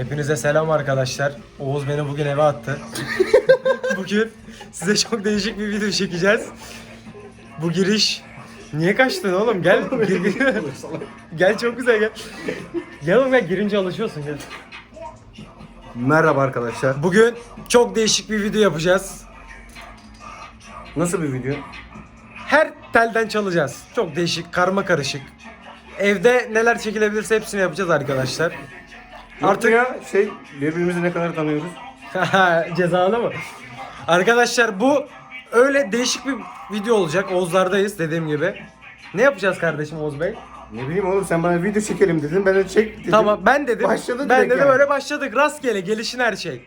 Hepinize selam arkadaşlar. Oğuz beni bugün eve attı. bugün size çok değişik bir video çekeceğiz. Bu giriş Niye kaçtın oğlum? Gel. gir- gir. gel çok güzel gel. Gel oğlum gel girince alışıyorsun gel. Merhaba arkadaşlar. Bugün çok değişik bir video yapacağız. Nasıl bir video? Her telden çalacağız. Çok değişik, karma karışık. Evde neler çekilebilirse hepsini yapacağız arkadaşlar. Artık ya şey birbirimizi ne kadar tanıyoruz? Cezalı mı? Arkadaşlar bu öyle değişik bir video olacak. Oğuzlardayız dediğim gibi. Ne yapacağız kardeşim Oğuz Bey? Ne bileyim oğlum sen bana video çekelim dedin ben de çek dedim. Tamam ben dedim. Başladı ben direkt dedim yani. öyle başladık. Rastgele gelişin her şey.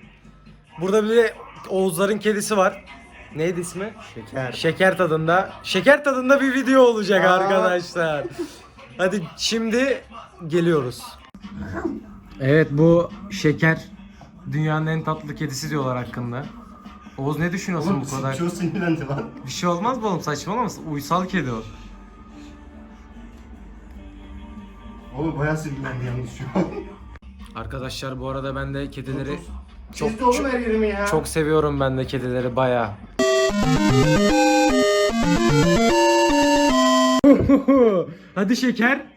Burada bir de Oğuzların kedisi var. Neydi ismi? Şeker. Şeker tadında. Şeker tadında bir video olacak Aa. arkadaşlar. Hadi şimdi geliyoruz. Evet bu şeker dünyanın en tatlı kedisi diyorlar hakkında. Oğuz ne düşünüyorsun bu kadar? Çok sinirlendi lan. Bir şey olmaz mı oğlum saçmalama uysal kedi o. Oğlum bayağı sinirlendi yalnız şu an. Arkadaşlar bu arada ben de kedileri Çok, çok oğlum her yerimi ya. çok seviyorum ben de kedileri bayağı. Hadi şeker.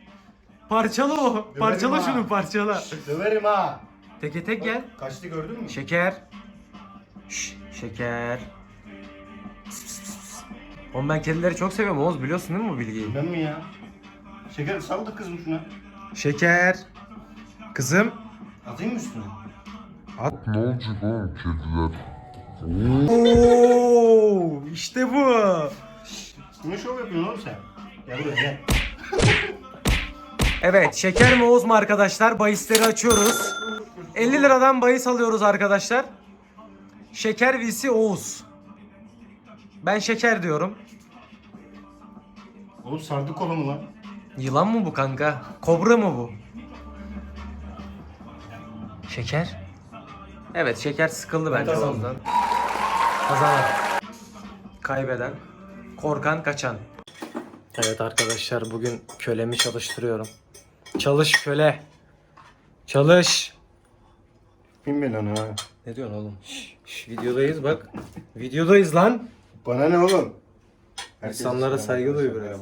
Parçala o. Parçala ha. şunu parçala. Döverim ha. Teke tek gel. Kaçtı gördün mü? Şeker. Şş, şeker. Oğlum ben kedileri çok seviyorum Oğuz biliyorsun değil mi bu bilgiyi? Ben mi ya? Şeker sal da kızım şuna. Şeker. Kızım. Atayım mı üstüne? Ne olacak oğlum kediler? Oo, işte bu. Ne şov yapıyorsun oğlum sen? Gel buraya gel. Evet şeker mi Oğuz mu arkadaşlar? Bahisleri açıyoruz. 50 liradan bahis alıyoruz arkadaşlar. Şeker vs Oğuz. Ben şeker diyorum. Oğlum sardı kolumu lan. Yılan mı bu kanka? Kobra mı bu? Şeker? Evet şeker sıkıldı bence kazandım. Oğuz'dan. Kazanan. Kaybeden. Korkan kaçan. Evet arkadaşlar bugün kölemi çalıştırıyorum. Çalış köle. Çalış. Bin lan ha. Ne diyorsun oğlum? Şş, şş, videodayız bak. Videodayız lan. Bana ne oğlum? Herkes İnsanlara saygı duy biraz.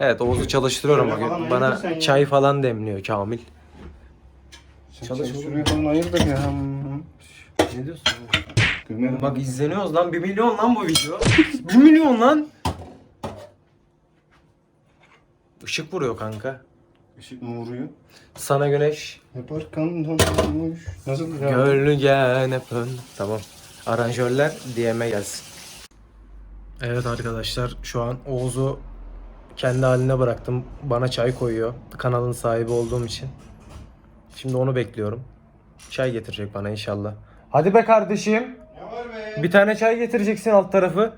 Evet Oğuz'u çalıştırıyorum Şöyle falan bugün. hayırdır Bana sen ya? çay falan demliyor Kamil. Sen Çalış oğlum. hayırdır ya. Ne diyorsun? Bak izleniyoruz lan 1 milyon lan bu video. 1 milyon lan. Işık vuruyor kanka. Işık mı vuruyor? Sana güneş. Hep arkandan olmuş. Nasıl ya? Gölgen hep ön. Tamam. Aranjörler DM'e gelsin. Evet arkadaşlar şu an Oğuz'u kendi haline bıraktım. Bana çay koyuyor. Kanalın sahibi olduğum için. Şimdi onu bekliyorum. Çay getirecek bana inşallah. Hadi be kardeşim. Ne var be? Bir tane çay getireceksin alt tarafı.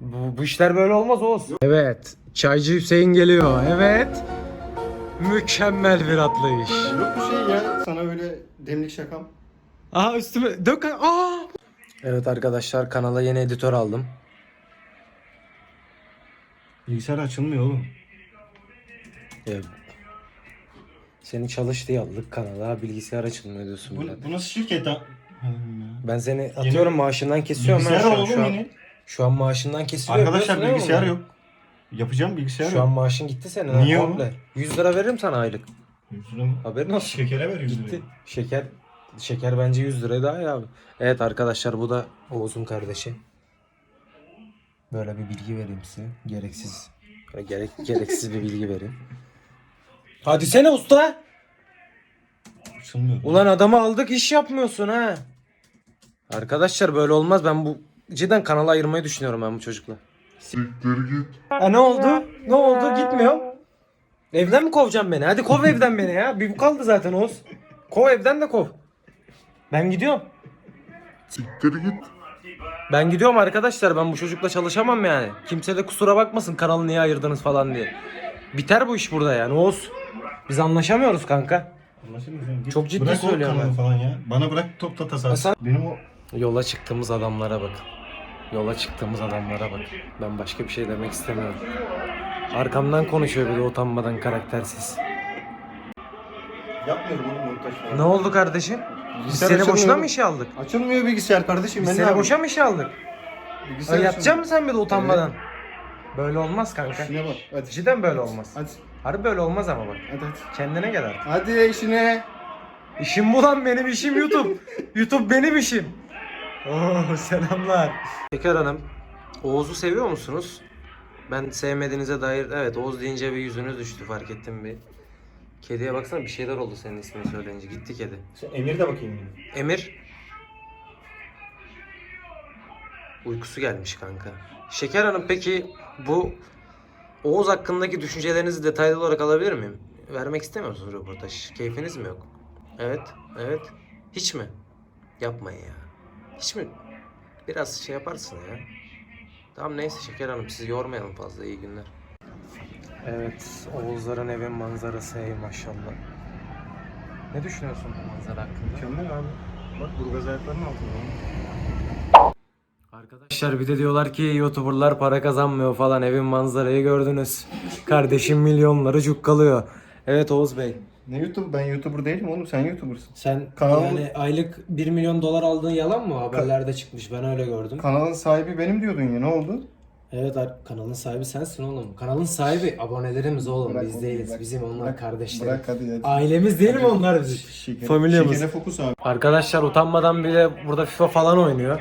Bu, bu işler böyle olmaz Oğuz. Evet. Çaycı Hüseyin geliyor. Evet. Mükemmel bir atlayış. Yok bir şey ya. Sana öyle demlik şakam. Aha üstüme dök. Aa! Evet arkadaşlar kanala yeni editör aldım. Bilgisayar açılmıyor oğlum. Ee, seni çalış diye aldık kanala. Bilgisayar açılmıyor diyorsun. Bu, bu nasıl şirket ha? Ben seni atıyorum maaşından kesiyorum. ben Bilgisayar şu, an, oğlum şu, an, yeni. şu an maaşından kesiliyor. Arkadaşlar biliyorsun değil mi bilgisayar bunu? yok. Yapacağım bilgisayar Şu an yok. maaşın gitti senin. ha, Niye oğlum? komple. 100 lira veririm sana aylık. Yüz lira mı? Haberin olsun. Şekere ver Gitti. lirayı. Şeker şeker bence 100 lira daha ya abi. Evet arkadaşlar bu da Oğuz'un kardeşi. Böyle bir bilgi vereyim size. Gereksiz. böyle Gerek, gereksiz bir bilgi vereyim. Hadi sene usta. Açılmıyor. Ulan adamı aldık iş yapmıyorsun ha. Arkadaşlar böyle olmaz. Ben bu cidden kanala ayırmayı düşünüyorum ben bu çocukla. Siktir git. Ha ne oldu? Ne oldu? Gitmiyor. Evden mi kovacaksın beni? Hadi kov evden beni ya. Bir bu kaldı zaten Oğuz. Kov evden de kov. Ben gidiyorum. Siktir git. Ben gidiyorum arkadaşlar. Ben bu çocukla çalışamam yani. Kimse de kusura bakmasın kanalı niye ayırdınız falan diye. Biter bu iş burada yani Oğuz. Biz anlaşamıyoruz kanka. Anlaşılmıyor. Git, Çok ciddi bırak o söylüyorum kanalı ben. falan ya. Bana bırak top da tasar. sen- Benim o Yola çıktığımız adamlara bak. Yola çıktığımız adamlara bak. Ben başka bir şey demek istemiyorum. Arkamdan konuşuyor bir de utanmadan karaktersiz. Yapmıyorum oğlum montaj falan. Ne oldu kardeşim? Biz Bilgisayar seni boşuna açılmıyor. mı işe aldık? Açılmıyor bilgisayar kardeşim. Biz ben ne seni yapayım? boşa mı işe aldık? Bilgisayar Öyle açılmıyor. yapacak mısın sen bir de utanmadan? Böyle olmaz kanka. İşine bak. Hadi. Cidden böyle olmaz. Hadi. Harbi böyle olmaz ama bak. Hadi hadi. Kendine gel artık. Hadi işine. İşim bu lan benim işim YouTube. YouTube benim işim. Oo selamlar. Bekar Hanım, Oğuz'u seviyor musunuz? Ben sevmediğinize dair evet Oğuz deyince bir yüzünüz düştü fark ettim bir. Kediye baksana bir şeyler oldu senin ismini söyleyince. Gitti kedi. Sen Emir de bakayım. Emir. Uykusu gelmiş kanka. Şeker Hanım peki bu Oğuz hakkındaki düşüncelerinizi detaylı olarak alabilir miyim? Vermek istemiyor musunuz röportaj? Keyfiniz mi yok? Evet, evet. Hiç mi? Yapmayın ya. Hiç mi? Biraz şey yaparsın ya. Tamam neyse Şeker Hanım sizi yormayalım fazla. iyi günler. Evet, Oğuzların evin manzarası ey maşallah. Ne düşünüyorsun bu manzara hakkında? Mükemmel abi. Bak burgaz ayaklarının altında. Arkadaşlar bir de diyorlar ki YouTuber'lar para kazanmıyor falan evin manzarayı gördünüz. Kardeşim milyonları cukkalıyor. Evet Oğuz Bey. Ne YouTube? Ben YouTuber değilim oğlum. Sen YouTuber'sın. Sen Kanal- yani aylık 1 milyon dolar aldığın yalan mı? Haberlerde çıkmış ben öyle gördüm. Kanalın sahibi benim diyordun ya. Ne oldu? Evet ar- kanalın sahibi sensin oğlum. Kanalın sahibi abonelerimiz oğlum Bırak biz oğlum, değiliz. bırak. Bizim onlar Bırak, kardeşler. Bırak hadi hadi. Ailemiz değil mi onlar bizim? Şeker, Familyamız. Şekere fokus abi. Arkadaşlar utanmadan bile burada FIFA falan oynuyor.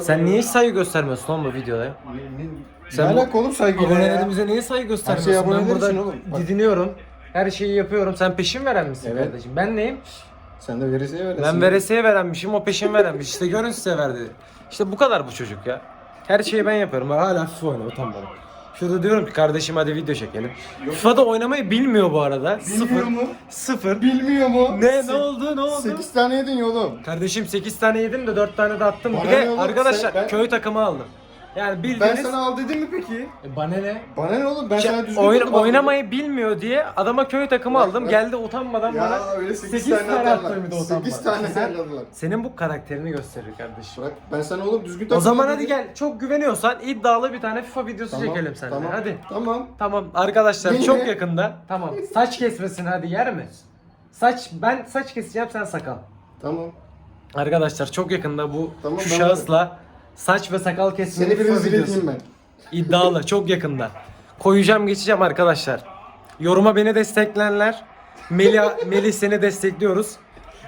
Sen ya? niye hiç saygı göstermiyorsun oğlum bu videoda? Ne, ne, Sen ne bu- alaka oğlum saygıyla ya? Abonelerimize niye saygı göstermiyorsun? Her şey ben aboneler burada için oğlum. Bak. didiniyorum. Her şeyi yapıyorum. Sen peşin veren misin Evet. kardeşim? Ben neyim? Sen de veresiye veresin. Ben veresiye verenmişim, o peşin verenmiş. İşte görün size verdi. İşte bu kadar bu çocuk ya. Her şeyi ben yapıyorum. Bak hala FIFA oynuyor utanmadan. Şurada diyorum ki kardeşim hadi video çekelim. FIFA'da oynamayı bilmiyor bu arada. Bilmiyor Sıfır. mu? Sıfır. Bilmiyor mu? Ne ne oldu ne oldu? 8 tane yedin ya oğlum. Kardeşim 8 tane yedim de 4 tane de attım. Bana bir de oğlum? arkadaşlar Sen- ben- köy takımı aldım. Yani Ben bildiğiniz... sana al dedim mi peki? E, Bana ne? Bana ne oğlum? Ben Ya, sana düzgün aldım. oynamayı bilmiyor diye adama köy takımı Bak, aldım. bak. Geldi utanmadan bana Ya öyle 8, 8 tane, bir de utanmadan. 8 tane Sen-. Senin bu karakterini gösterir kardeşim. Bırak ben sana oğlum düzgün takım O zaman hadi gel. Çok güveniyorsan iddialı bir tane FIFA videosu Tamam, çekelim seninle. Tamam. Hadi. Tamam. Tamam arkadaşlar Yine- çok yakında. Tamam. Saç kesmesin hadi yer mi? Saç ben saç keseceğim sen sakal. Tamam. Arkadaşlar çok yakında bu Tamam, şu ben- şahısla saç ve sakal kesme Seni bir rezil videosu. edeyim ben. İddialı çok yakında. Koyacağım geçeceğim arkadaşlar. Yoruma beni destekleyenler Melih, Melih seni destekliyoruz.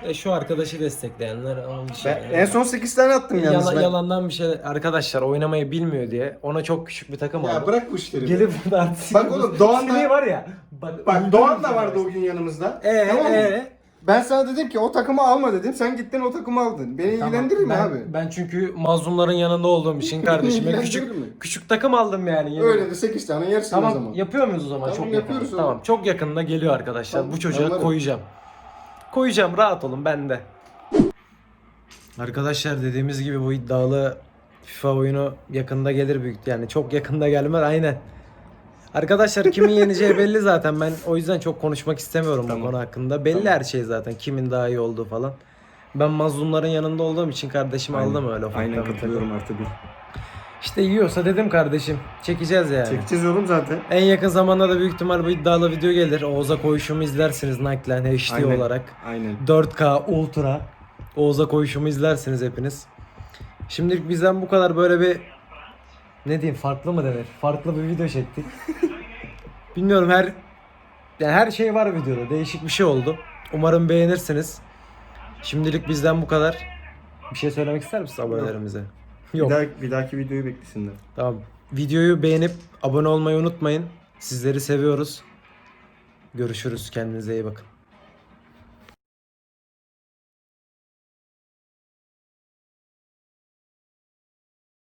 E, şu arkadaşı destekleyenler onun bir şey. Ben en son 8 tane attım yalnız Yalan, ben. yalandan bir şey arkadaşlar oynamayı bilmiyor diye ona çok küçük bir takım Ya aldım. bırak bu işleri. Gelip burada artist. Bak oğlum, Doğan da- var ya. Bak, Bak Doğan da vardı o gün yanımızda. Ee, tamam mı? ee? Ben sana dedim ki o takımı alma dedim. Sen gittin o takımı aldın. Beni Tamam, ilgilendirir mi ben, abi? Ben çünkü mazlumların yanında olduğum için kardeşime İlgilendirir küçük mi? küçük takım aldım yani. Yeni- Öyle de 8 tane yersin o Tamam zaman. yapıyor muyuz o zaman? Tamam, çok yapıyoruz yakında. oğlum. Tamam çok yakında geliyor arkadaşlar. Tamam, Bu çocuğa anlarım. koyacağım. Koyacağım rahat olun ben de. Arkadaşlar dediğimiz gibi bu iddialı FIFA oyunu yakında gelir büyük yani çok yakında gelmez aynen. Arkadaşlar kimin yeneceği belli zaten. Ben o yüzden çok konuşmak istemiyorum bu Tamam. konu hakkında. Belli her şey zaten. Kimin daha iyi olduğu falan. Ben mazlumların yanında olduğum için kardeşim aldım öyle ufaktan Aynen bir katılıyorum artı bir. takım. İşte yiyorsa dedim kardeşim. Çekeceğiz yani. Çekeceğiz oğlum zaten. En yakın zamanda da büyük ihtimal bu iddialı video gelir. Oğuz'a koyuşumu izlersiniz Nike'len HD Aynen. olarak. Aynen. 4K Ultra. Oğuz'a koyuşumu izlersiniz hepiniz. Şimdilik bizden bu kadar böyle bir ne diyeyim farklı mı denir? Farklı bir video çektik. Bilmiyorum her yani her şey var videoda. Değişik bir şey oldu. Umarım beğenirsiniz. Şimdilik bizden bu kadar. Bir şey söylemek ister misin abonelerimize? Yok. Bir, daha, bir dahaki videoyu beklesinler. Tamam. Videoyu beğenip abone olmayı unutmayın. Sizleri seviyoruz. Görüşürüz. Kendinize iyi bakın.